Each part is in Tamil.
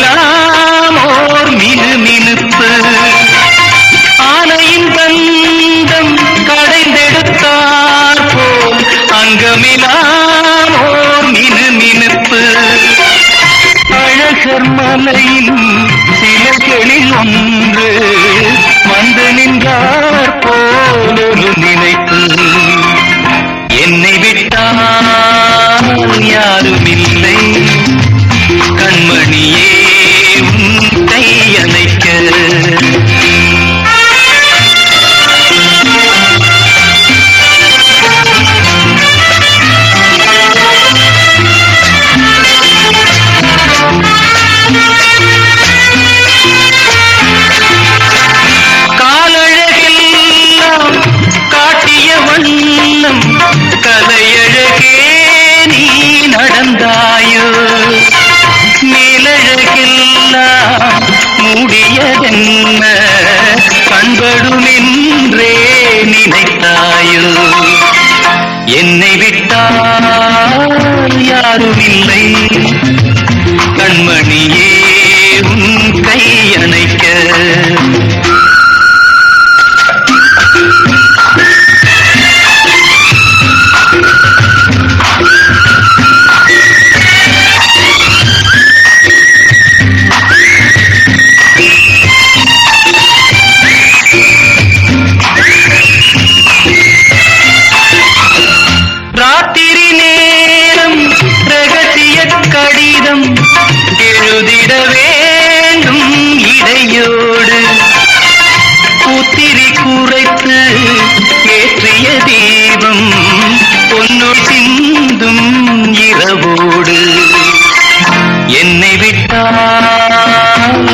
நிலாமோர் மினு மினுப்பு ஆனையின் பந்தம் கடைந்தெடுத்தார் போல் அங்கமிலாமோர் மினு மினுப்பு அழகர் மலையின் சிலர்களில் ஒன்று வந்து நின்றார் போல் கலையழகே நீ நடந்தாயோ? மேலழகில் நினைத்தாயோ? என்னை விட்டால் யாரும் இல்லை. குறைத்து ஏற்றிய தீபம் பொன்னுள் சிந்தும் இரவோடு. என்னை விட்டால்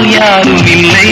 யாரும் இல்லை.